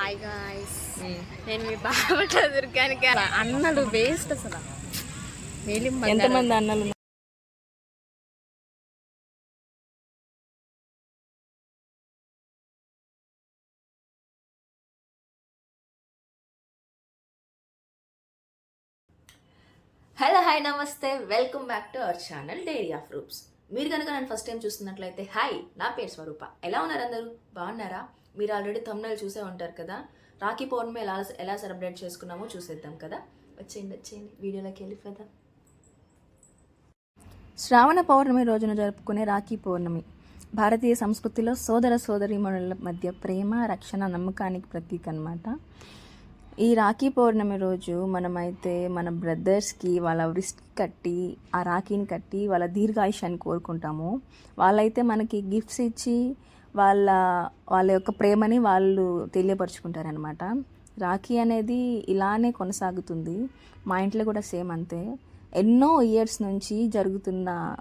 Hi guys నేను మీ అన్నలు waste అసలు. ఎంతమంది అన్నలు? హలో హాయ్ నమస్తే. Welcome back to our channel diary of Roop's మీరు కనుక నన్ను ఫస్ట్ టైం చూస్తున్నట్లయితే హాయ్ నా పేరు స్వరూప. ఎలా ఉన్నారు అందరూ? బాగున్నారా? మీరు ఆల్రెడీ తమ్ముళ్ళు చూసే ఉంటారు కదా? రాఖీ పౌర్ణమి ఎలా ఎలా సెలబ్రేట్ చేసుకున్నామో చూసేద్దాం కదా? వచ్చేయండి వచ్చేయండి. వీడియోలోకి వెళ్ళిపోదాం. శ్రావణ పౌర్ణమి రోజున జరుపుకునే రాఖీ పౌర్ణమి. భారతీయ సంస్కృతిలో సోదర సోదరీమణుల మధ్య ప్రేమ రక్షణ నమ్మకానికి ప్రతీక అన్నమాట. ఈ రాఖీ పౌర్ణమి రోజు మనమైతే మన బ్రదర్స్కి వాళ్ళ రిస్ట్ కట్టి ఆ రాఖీని కట్టి వాళ్ళ దీర్ఘాయుష్యాన్ని కోరుకుంటాము. వాళ్ళైతే మనకి గిఫ్ట్స్ ఇచ్చి వాళ్ళ వాళ్ళ యొక్క ప్రేమని వాళ్ళు తెలియపరుచుకుంటారనమాట రాఖీ అనేది ఇలానే కొనసాగుతుంది. మా ఇంట్లో కూడా సేమ్ అంతే. ఎన్నో ఇయర్స్ నుంచి జరుగుతున్న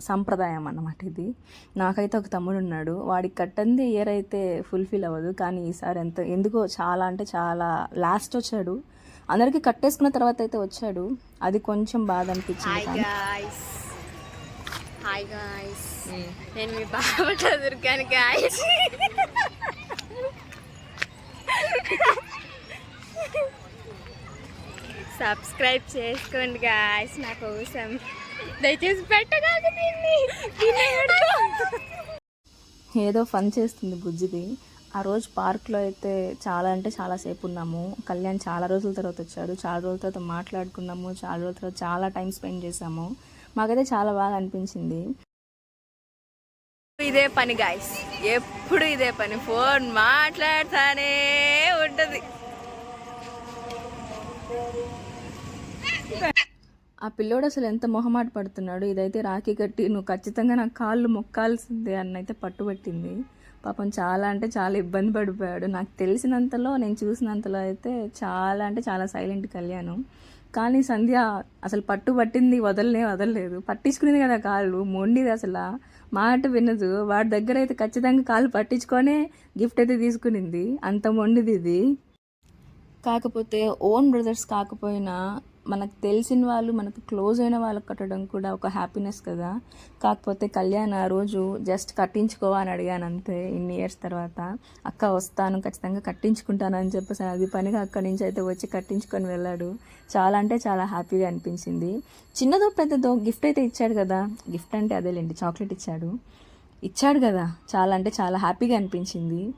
సంప్రదాయం అన్నమాట ఇది. నాకైతే ఒక తమ్ముడు ఉన్నాడు. వాడికి కట్టంది ఇయర్ అయితే ఫుల్ఫిల్ అవ్వదు. కానీ ఈసారి ఎంత ఎందుకో చాలా అంటే చాలా లాస్ట్ వచ్చాడు. అందరికీ కట్టేసుకున్న తర్వాత అయితే వచ్చాడు. అది కొంచెం బాధ అనిపించింది హాయ్ గాయ్స్ గాయ్స్ నేను మీ బావ చదువుకాని గాయ్స్ సబ్స్క్రైబ్ చేసుకోండి గాయ్స్ నా కోసం. దయచేసి పెట్టగాక దీన్ని. దీన్ని పెడతా. ఏదో ఫన్ చేస్తుంది బుజ్జిది. ఆ రోజు పార్క్లో అయితే చాలా అంటే చాలా సేపు ఉన్నాము. కళ్యాణ్ చాలా రోజుల తర్వాత వచ్చాడు. చాలా రోజుల తర్వాత మాట్లాడుకున్నాము. చాలా రోజుల తర్వాత చాలా టైం స్పెండ్ చేసాము మాకైతే చాలా బాగా అనిపించింది. ఇదే పని గాయస్ ఎప్పుడు ఇదే పని. ఫోన్ మాట్లాడుతానే ఉంటుంది. ఆ పిల్లోడు అసలు ఎంత మొహమాట పడుతున్నాడు. ఇదైతే రాఖీ కట్టి నువ్వు ఖచ్చితంగా నా కాళ్ళు మొక్కాల్సిందే అన్నైతే పట్టుబట్టింది. పాపం చాలా అంటే చాలా ఇబ్బంది పడిపోయాడు. నాకు తెలిసినంతలో నేను చూసినంతలో అయితే చాలా అంటే చాలా సైలెంట్ కళ్యాణం. కానీ సంధ్య అసలు పట్టు పట్టింది వదలనే వదలలేదు. పట్టించుకునేది కదా కాళ్ళు మొండిది అసలు. మాట వినదు. వాడి దగ్గర అయితే ఖచ్చితంగా కాళ్ళు పట్టించుకొనే గిఫ్ట్ అయితే తీసుకునింది. అంత మొండిది ఇది. కాకపోతే ఓన్ బ్రదర్స్ కాకపోయినా మనకు తెలిసిన వాళ్ళు మనకు క్లోజ్ అయిన వాళ్ళకి కట్టడం కూడా ఒక హ్యాపీనెస్ కదా. కాకపోతే కళ్యాణ్ ఆ రోజు జస్ట్ కట్టించుకోవా అని అడిగాను అంతే ఇన్ని ఇయర్స్ తర్వాత. అక్క వస్తాను ఖచ్చితంగా కట్టించుకుంటాను అని చెప్పేసి అది పనిగా అక్కడి నుంచి అయితే వచ్చి కట్టించుకొని వెళ్ళాడు. చాలా అంటే చాలా హ్యాపీగా అనిపించింది. చిన్నదో పెద్దదో గిఫ్ట్ అయితే ఇచ్చాడు కదా. గిఫ్ట్ అంటే అదేలేండి చాక్లెట్ ఇచ్చాడు. ఇచ్చాడు కదా. చాలా అంటే చాలా హ్యాపీగా అనిపించింది.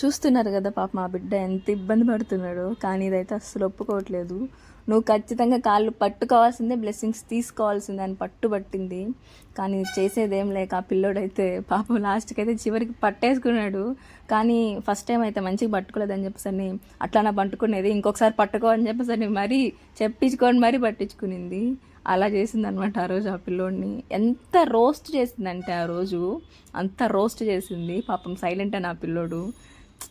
చూస్తున్నారు కదా పాప మా బిడ్డ ఎంత ఇబ్బంది పడుతున్నాడో కానీ ఇదైతే అస్సలు ఒప్పుకోవట్లేదు. నువ్వు ఖచ్చితంగా కాళ్ళు పట్టుకోవాల్సిందే బ్లెస్సింగ్స్ తీసుకోవాల్సిందే అని పట్టుబట్టింది. కానీ చేసేదేం లేక ఆ పిల్లోడైతే పాపం లాస్ట్కి అయితే చివరికి పట్టేసుకున్నాడు. కానీ ఫస్ట్ టైం అయితే మంచిగా పట్టుకోలేదని చెప్పేసని అట్లా నా పట్టుకునేది ఇంకొకసారి పట్టుకో అని చెప్పేసని మరీ చెప్పించుకొని మరీ పట్టించుకునింది. అలా చేసింది అనమాట ఆ రోజు ఆ పిల్లోడిని. ఎంత రోస్ట్ చేసిందంటే ఆ రోజు అంత రోస్ట్ చేసింది. పాపం సైలెంట్ అని ఆ పిల్లోడు.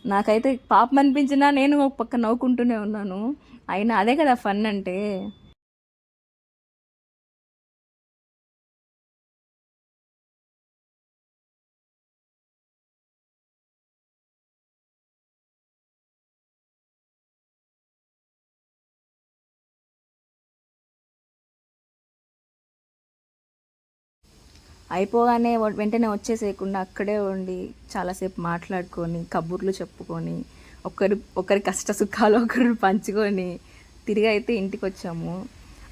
నాకైతే పాపం అనిపించినా నేను ఒక పక్క నవ్వుకుంటూనే ఉన్నాను. అయినా అదే కదా ఫన్ అంటే. అయిపోగానే వెంటనే వచ్చేసేయకుండా అక్కడే ఉండి చాలాసేపు మాట్లాడుకొని కబుర్లు చెప్పుకొని ఒకరి ఒకరి కష్ట సుఖాలు ఒకరు పంచుకొని తిరిగి అయితే ఇంటికి వచ్చాము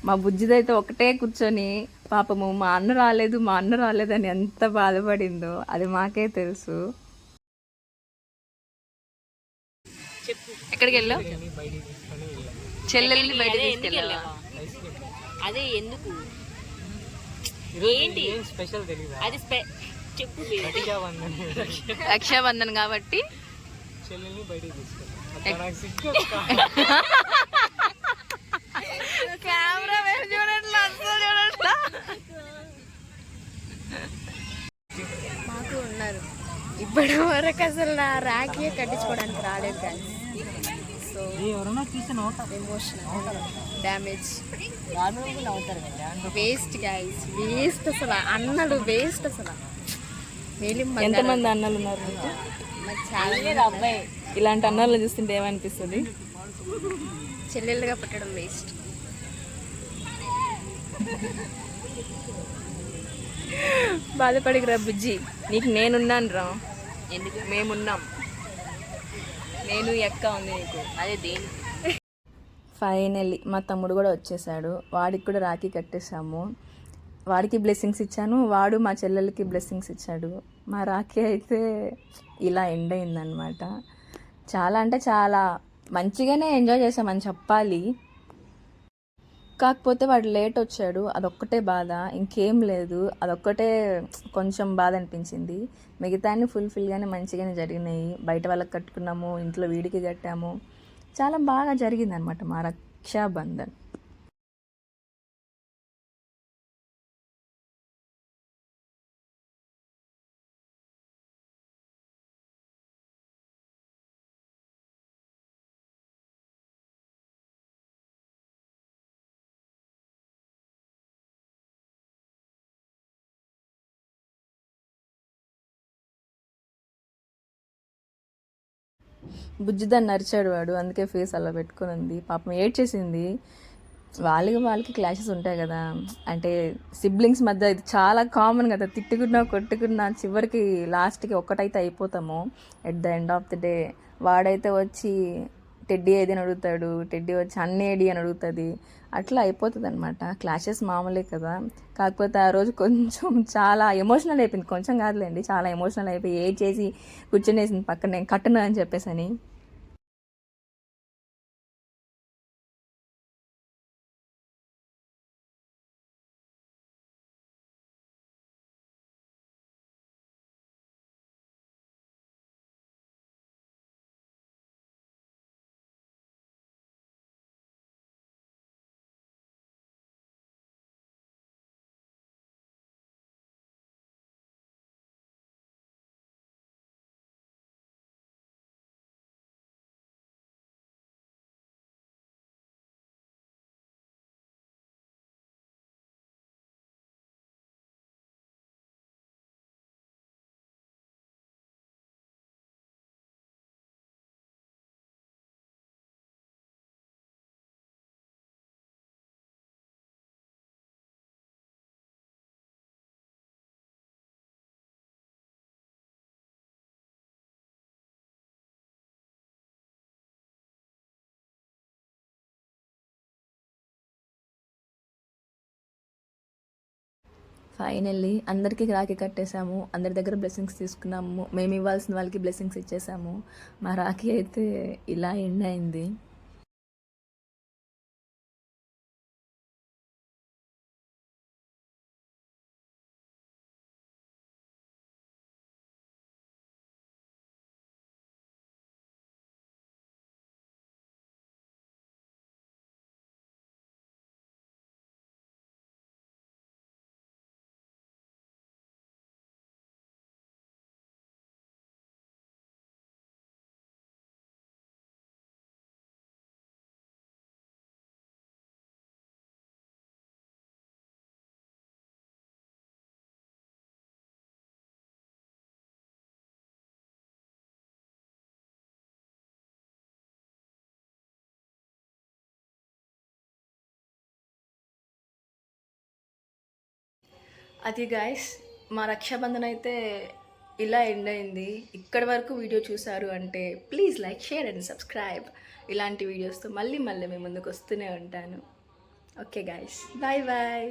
మా బుజ్జిదైతే ఒకటే కూర్చొని పాపము మా అన్న రాలేదు మా అన్న రాలేదని ఎంత బాధపడిందో అది మాకే తెలుసు. ఎక్కడికి వెళ్ళావు? చెల్లెల్ని బయట అదే ఎందుకు? ఏంటి? స్పెషల్ తెలీదా? అది చెప్పు. రక్షాబంధన్. కాబట్టి చెల్లెల్ని బయటికి తీసుకెళ్ళి నాకు సిగ్గు. కెమెరా వేసి చూడండి అసలు చూడండి. మాకు ఉన్నారు. ఇప్పటి వరకు అసలు నా రాఖీ కట్టించుకోవడానికి రాలేదు కానీ so emotional damage waste guys waste అసలు. అన్నలు వేస్ట్ అసలు. ఎంతమంది అన్నలు ఉన్నారు? చాలా అబ్బాయి. ఇలాంటి అన్నలు చూస్తుంటే ఏమనిపిస్తుంది? చెల్లెళ్ళుగా పుట్టడం వేస్ట్ బాధపడికి రా బుజ్జి. నీకు నేనున్నాను రా ఎందుకు? మేమున్నాం. నేను ఎక్క ఉంది నీకు. అదే దేని? ఫైనల్లీ మా తమ్ముడు కూడా వచ్చేసాడు. వాడికి కూడా రాఖీ కట్టేసాము వాడికి బ్లెస్సింగ్స్ ఇచ్చాను. వాడు మా చెల్లెలకి బ్లెస్సింగ్స్ ఇచ్చాడు. మా రాఖీ అయితే ఇలా ఎండ్ అయిందనమాట చాలా అంటే చాలా మంచిగానే ఎంజాయ్ చేసామని చెప్పాలి. కాకపోతే వాడు లేట్ వచ్చాడు. అదొక్కటే బాధ. ఇంకేం లేదు. అదొక్కటే కొంచెం బాధ అనిపించింది. మిగతా అన్ని ఫుల్ఫిల్గానే మంచిగానే జరిగినాయి. బయట వాళ్ళకి కట్టుకున్నాము. ఇంట్లో వీడికి కట్టాము. చాలా బాగా జరిగింది అనమాట మా రక్షాబంధన్. బుజ్జిదాన్ని నరిచాడు వాడు అందుకే ఫేస్ అలా పెట్టుకుని ఉంది. పాపం ఏడ్చేసింది. వాళ్ళకి వాళ్ళకి క్లాషెస్ ఉంటాయి కదా. అంటే సిబ్లింగ్స్ మధ్య ఇది చాలా కామన్ కదా. తిట్టుకున్నా కొట్టుకున్నా చివరికి లాస్ట్కి ఒక్కటైతే అయిపోతాము. At the end of the day వాడైతే వచ్చి టెడ్డీ ఏది అని అడుగుతాడు టెడ్డీ వచ్చి అన్నేడి అని అడుగుతుంది. అట్లా అయిపోతుంది అనమాట క్లాషెస్ మామూలే కదా. కాకపోతే ఆ రోజు కొంచెం చాలా ఎమోషనల్ అయిపోయింది. కొంచెం కాదులేండి చాలా ఎమోషనల్ అయిపోయి ఏ చేసి కూర్చొనేసింది పక్కన నేను కట్టను అని చెప్పేసి అని ఫైనల్లీ అందరికీ రాఖీ కట్టేశాము అందరి దగ్గర బ్లెస్సింగ్స్ తీసుకున్నాము మేము ఇవ్వాల్సిన వాళ్ళకి బ్లెస్సింగ్స్ ఇచ్చేసాము మా రాఖీ అయితే ఇలా ఎండ్ అయింది. అది గాయస్ మా రక్షాబంధన్ అయితే ఇలా ఎండ్ అయింది. ఇక్కడి వరకు వీడియో చూసారు అంటే please like share and subscribe ఇలాంటి వీడియోస్తో మళ్ళీ మళ్ళీ మేము ముందుకు వస్తూనే ఉంటాను. Okay guys bye bye